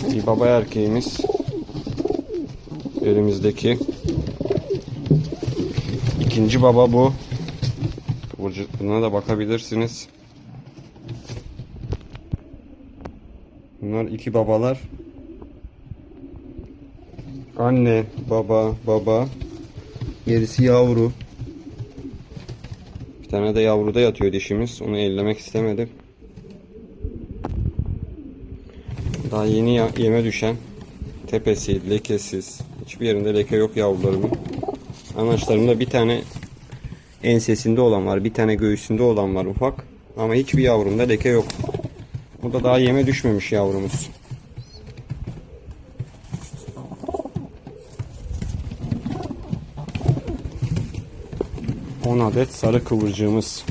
Bir baba erkeğimiz. Elimizdeki. İkinci baba bu. Buna da bakabilirsiniz. Bunlar iki babalar. Anne, baba, baba. Gerisi yavru. Bir tane de yavruda yatıyor dişimiz. Onu ellemek istemedim. Daha yeni yeme düşen. Tepesi, lekesiz. Hiçbir yerinde leke yok yavrularımın. Anaçlarımda bir tane ensesinde olan var. Bir tane göğsünde olan var ufak. Ama hiçbir yavrumda leke yok. Bu da daha yeme düşmemiş yavrumuz. 10 adet sarı kıvırcığımız.